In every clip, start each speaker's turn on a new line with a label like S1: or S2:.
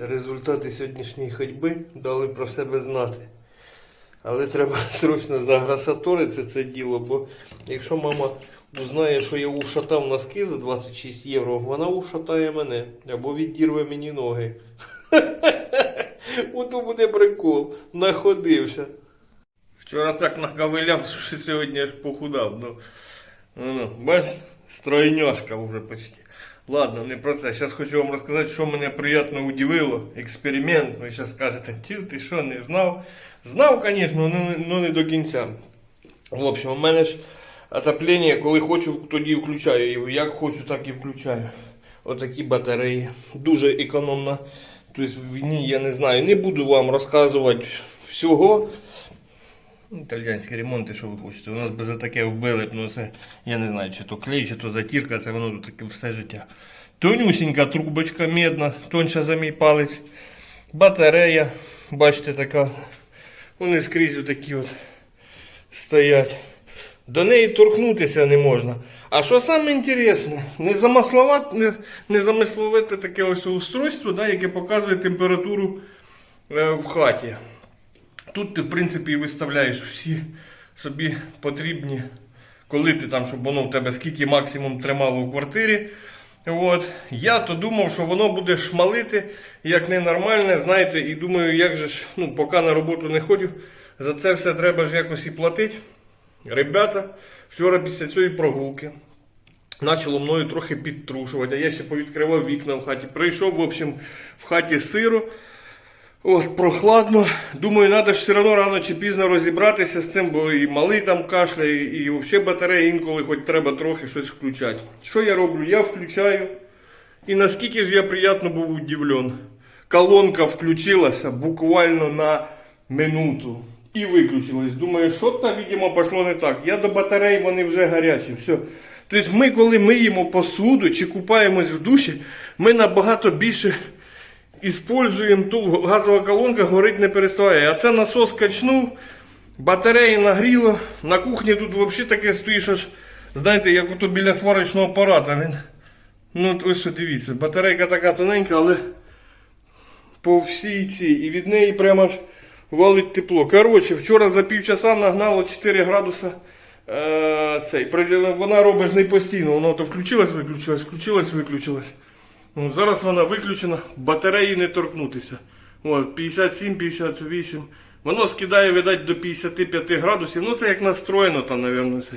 S1: Результати сьогоднішньої ходьби дали про себе знати. Але треба срочно заграсаторити це діло, бо якщо мама узнає, що я ушатав носки за 26 євро, вона ушатає мене або відірве мені ноги. Ото буде прикол. Находився. Вчора так наковиляв, що сьогодні аж похудав. Ну, ну, ну, бач, стройняшка вже почти. Ладно, не про це. Зараз хочу вам розказати, що мене приємно удивило. Експеримент. Ви зараз скажете, ті, ти що, не знав? Знав, звісно, але не до кінця. В общем, у мене ж отоплення, коли хочу, тоді включаю його. Як хочу, так і включаю. Отакі батареї. Дуже економно. Тобто в я не знаю. Не буду вам розказувати всього. Італійські ремонти, що ви хочете. У нас би за таке вбили, ну це, я не знаю, чи то клей, чи то затірка, це воно тут таке все життя. Тонюсінька трубочка медна, тонша за мій палець. Батарея, бачите, така. Вони скрізь такі от стоять. До неї торкнутися не можна. А що саме інтересне, не замасловат- не, не замисловите таке ось устройство, да, яке показує температуру е, в хаті. Тут ти, в принципі, виставляєш всі собі потрібні, коли ти там, щоб воно в тебе скільки максимум тримало у квартирі. От. Я то думав, що воно буде шмалити як ненормальне, знаєте, і думаю, як же ж, ну, поки на роботу не ходив, за це все треба ж якось і платити. Ребята, вчора після цієї прогулки почало мною трохи підтрушувати, а я ще повідкривав вікна в хаті. Прийшов, в общем, в хаті сиро. От, прохладно. Думаю, треба ж все одно рано чи пізно розібратися з цим, бо і малий там кашляє, і взагалі батарея інколи хоч треба трохи щось включати. Що я роблю? Я включаю. І наскільки ж я приємно був удивлен. Колонка включилася буквально на минуту. І виключилась. Думаю, що там, видимо, пішло не так. Я до батареї, вони вже гарячі. Все. Тобто ми, коли миємо посуду чи купаємось в душі, ми набагато більше Іспользуємо ту газова колонка, горить не переставає. А це насос качнув, батареї нагріло. На кухні тут взагалі таке стоїш аж, знаєте, як ото біля сварочного апарата. Він. Ну, ось дивіться, батарейка така тоненька, але по всій цій. І від неї прямо аж валить тепло. Коротше, вчора за півчаса нагнало 4 градуса. Е, цей. Вона робить не постійно, воно то включилось, виключилось, включилось, виключилось. Зараз вона виключена, батареї не торкнутися. 57, 58. Воно скидає, видать, до 55 градусів. Ну, це як настроєно там, мабуть.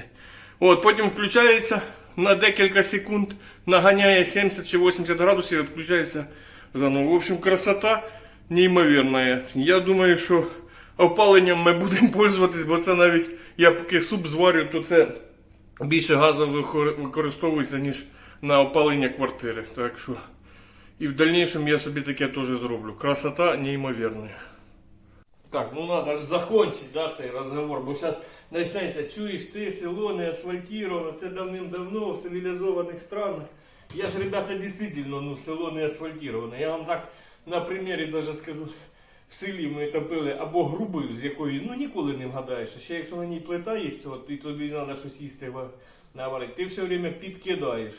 S1: От, потім включається на декілька секунд, наганяє 70 чи 80 градусів і відключається заново. В общем, красота неймовірна. Я думаю, що опаленням ми будемо пользуватись, бо це навіть я поки суп зварю, то це більше газу використовується, ніж на опалення квартири. Так що і в дальнейшем я собі таке теж зроблю. Красота неймовірна. Так, ну надо ж закончить да, цей розговор, бо зараз почнеться, чуєш ти, село не асфальтировано, це давним-давно в цивілізованих странах. Я ж, ребята, дійсно, ну, село не асфальтировано. Я вам так на примірі даже скажу, в селі ми топили або грубою, з якої ну ніколи не вгадаєш. А ще якщо на ній плита є, от, і тобі треба щось їсти наварити, ти все время підкидаєш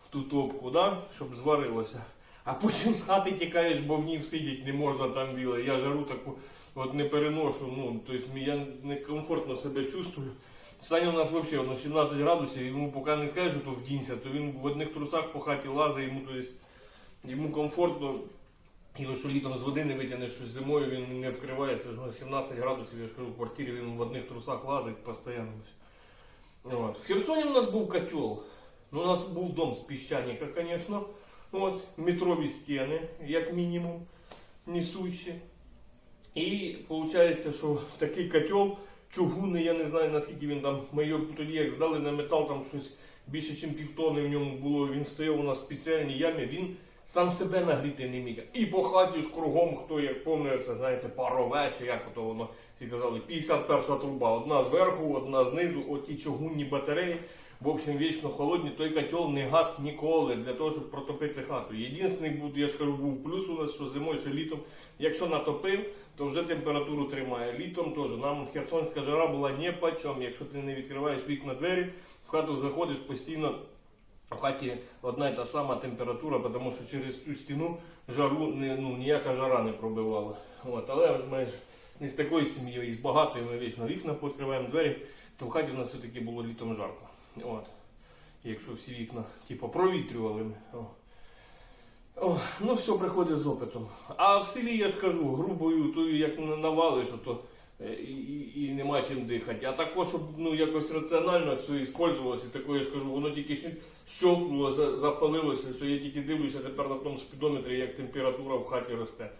S1: в ту топку, да? щоб зварилося. А потім з хати тікаєш, бо в ній сидіти не можна там біло. Я жару таку от не переношу. Ну, тобто я некомфортно себе чувствую. Саня у нас взагалі на 17 градусів, йому поки не скажеш, що то вдінься, то він в одних трусах по хаті лазить, йому, тобто, йому комфортно. І що літом з води не витягнеш, що зимою він не вкривається. Ну, 17 градусів, я ж кажу, в квартирі він в одних трусах лазить постійно. В Херсоні у нас був котел. Ну, у нас був дом з піщаника, звісно. От, метрові стіни, як мінімум, несущі. І виходить, що такий котел, чугунний, я не знаю наскільки він там. Ми його тоді як здали на метал, там щось більше, ніж півтони в ньому було. Він стояв у нас в спеціальній ямі, він сам себе нагріти не міг. І по хаті ж кругом, хто як пам'ятається, знаєте, парове, чи як ото воно всі казали, 51 труба. Одна зверху, одна знизу, оті чугунні батареї. В общем, вічно холодні, той котел не гас ніколи для того, щоб протопити хату. Єдиний був, я ж кажу, був плюс у нас, що зимою, що літом, якщо натопив, то вже температуру тримає. Літом теж. Нам херсонська жара була ні по чому. Якщо ти не відкриваєш вікна двері, в хату заходиш постійно В хаті одна і та сама температура, тому що через цю стіну жару не, ну, ніяка жара не пробивала. От, але ж ми ж не з такою сім'єю, і з багатою ми вічно вікна відкриваємо двері, то в хаті в нас все-таки було літом жарко. От. Якщо всі вікна типу, провітрювали. О. О, ну все приходить з опитом. А в селі я ж кажу, грубою, тою як на- навалиш, то і, і, і нема чим дихати. А також, щоб ну, якось раціонально все іспользувалося, і такое я ж кажу, воно тільки щ- щолкнуло, за- запалилося, все, я тільки дивлюся тепер на тому спідометрі, як температура в хаті росте.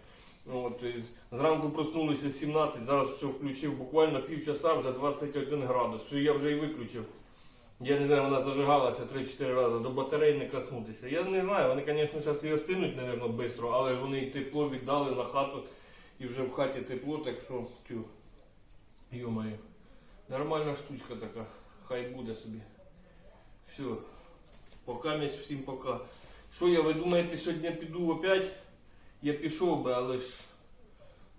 S1: От, зранку проснулися 17, зараз все включив, буквально півчаса вже 21 градус. Все, я вже і виключив. Я не знаю, вона зажигалася 3-4 рази, до батарей не коснутися. Я не знаю, вони, звісно, зараз і остинуть, мабуть, швидко, але вони тепло віддали на хату, і вже в хаті тепло, так що, тю, йомаю. Нормальна штучка така, хай буде собі. Все. Пока місць, всім пока. Що я, ви думаєте, сьогодні піду опять? Я пішов би, але ж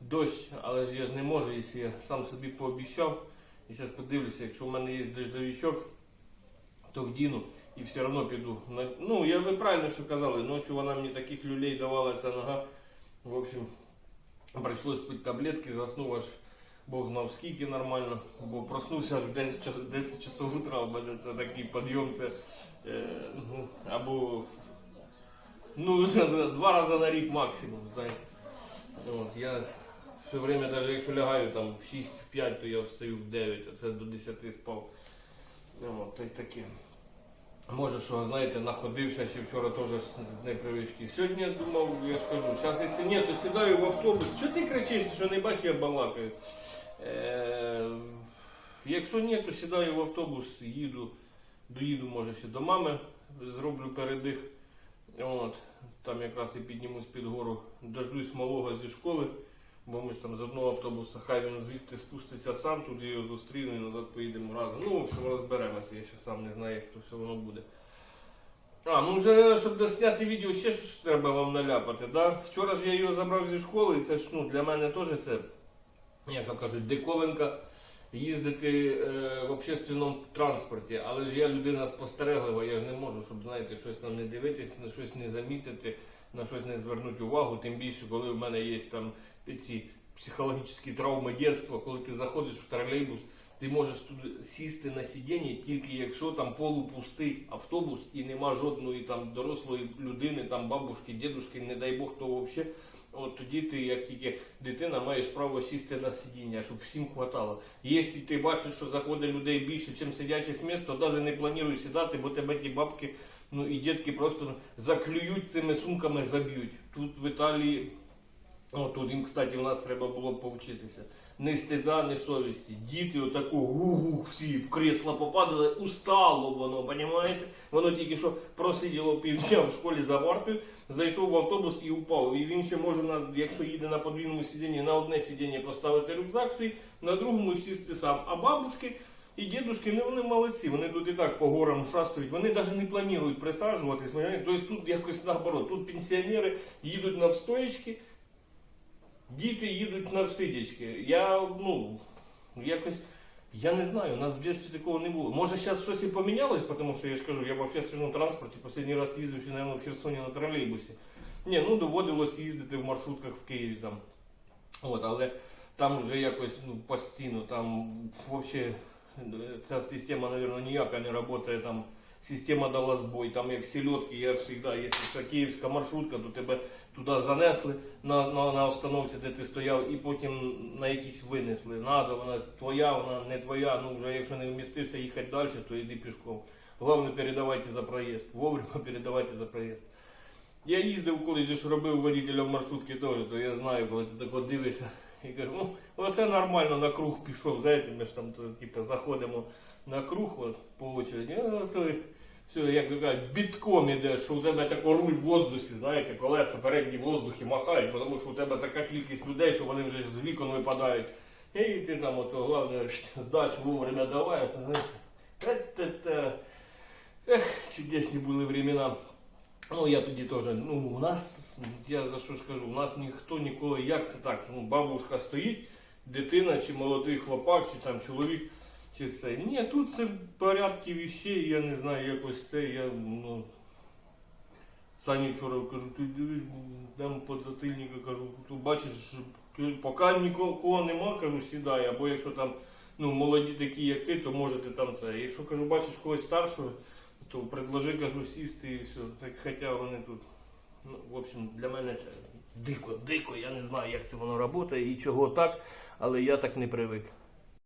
S1: дощ, але ж я ж не можу, якщо я сам собі пообіцяв. І зараз подивлюся, якщо в мене є дождовичок, то вдіну і все одно піду. Ну, я ви правильно все казали, ночі вона мені таких люлей давала ця нога. В общем, прийшлось пити таблетки, заснув аж Бог знав скільки нормально, бо проснувся аж в 10, 10 часов утра, мене це такий підйом, це е, ну, або ну, два рази на рік максимум, знаєте. От, я все время, навіть якщо лягаю там в 6-5, то я встаю в 9, а це до 10 спав. От, та й таке. Може, що, знаєте, находився ще вчора теж з- непривички. Сьогодні я думав, я ж кажу, зараз якщо ні, то сідаю в автобус. Чого ти кричиш, що не бачиш, я балакаю. Е, якщо ні, то сідаю в автобус, їду, доїду, може, ще до мами, зроблю передих. От, там якраз і піднімусь під гору, дождусь малого зі школи, бо ми ж там з одного автобуса, хай він звідти спуститься сам, туди його зустріну і назад поїдемо разом. Ну, в общем, розберемося, я ще сам не знаю, як то все воно буде. А, ну вже щоб досняти відео, ще щось треба вам наляпати, да? Вчора ж я його забрав зі школи, і це ж ну, для мене теж це, як кажуть, диковинка їздити е, в общественному транспорті. Але ж я людина спостереглива, я ж не можу, щоб знаєте, щось там не дивитися, на щось не замітити, на щось не звернути увагу. Тим більше, коли в мене є там ці психологічні травми дитинства, коли ти заходиш в тролейбус, ти можеш тут сісти на сидіння тільки якщо там полупустий автобус і нема жодної там дорослої людини, там бабушки, дідушки, не дай Бог, хто взагалі. От тоді ти, як тільки дитина, маєш право сісти на сидіння, щоб всім хватало. Якщо ти бачиш, що заходить людей більше, ніж сидячих місць, то навіть не плануй сідати, бо тебе ті бабки ну, і дітки просто заклюють цими сумками, заб'ють. Тут в Італії, о, тут їм, кстати, в нас треба було повчитися. Ні стида, ні совісті. Діти отаку гу-гу всі в крісло попадали, устало воно, понімаєте? Воно тільки що просиділо півдня в школі за вартою, зайшов в автобус і упав. І він ще може, на, якщо їде на подвійному сидінні, на одне сидіння поставити рюкзак свій, на другому сісти сам. А бабушки і дідушки, ну вони молодці, вони тут і так по горам шастають, вони навіть не планують присаджуватись. Тобто тут якось наоборот, тут пенсіонери їдуть на встоячки, Діти їдуть на всидячки. Я, ну, якось, я не знаю, у нас в дитинстві такого не було. Може, зараз щось і помінялось, тому що я ж кажу, я в общественному транспорті останній раз їздив, ще, наверное, в Херсоні на тролейбусі. Ні, ну доводилось їздити в маршрутках в Києві там. От, але там вже якось ну, постійно, там взагалі ця система, мабуть, ніяка не працює там. Система дала збой, там як селедки, я завжди, якщо київська маршрутка, то тебе туди занесли на, на, на остановці, де ти стояв, і потім на якісь винесли. Надо, вона твоя, вона не твоя. Ну вже якщо не вмістився їхати далі, то йди пішком. Головне, передавайте за проїзд. Вовремя передавайте за проїзд. Я їздив колись ж робив водителем маршрутки теж, то я знаю, коли ти так от дивишся і кажу, ну оце нормально на круг пішов, знаєте, ми ж там то, типу, заходимо на круг от, по очереді. Все, як то кажуть, бітком ідеш, що у тебе тако руль в воздусі, знаєте, колеса передні в воздухі махають, тому що у тебе така кількість людей, що вони вже з вікон випадають. І ти там ото головне здачу вовремя давай, знаєте. Ех, чудесні були времена. Ну, я тоді теж, ну, у нас, я за що ж кажу, у нас ніхто ніколи, як це так, ну, бабушка стоїть, дитина чи молодий хлопак, чи там чоловік Чи це? Ні, тут це порядки віщей, я не знаю, якось це, я, ну. Сані вчора кажу, ти дивись, дам подзатильника, кажу, тут бачиш, поки нікого нема, кажу, сідай, або якщо там ну, молоді такі, як ти, то можете там це. Якщо кажу, бачиш когось старшого, то предложи, кажу, сісти і все. Так, хоча вони тут. Ну, в общем, для мене це дико, дико, я не знаю, як це воно працює і чого так, але я так не привик.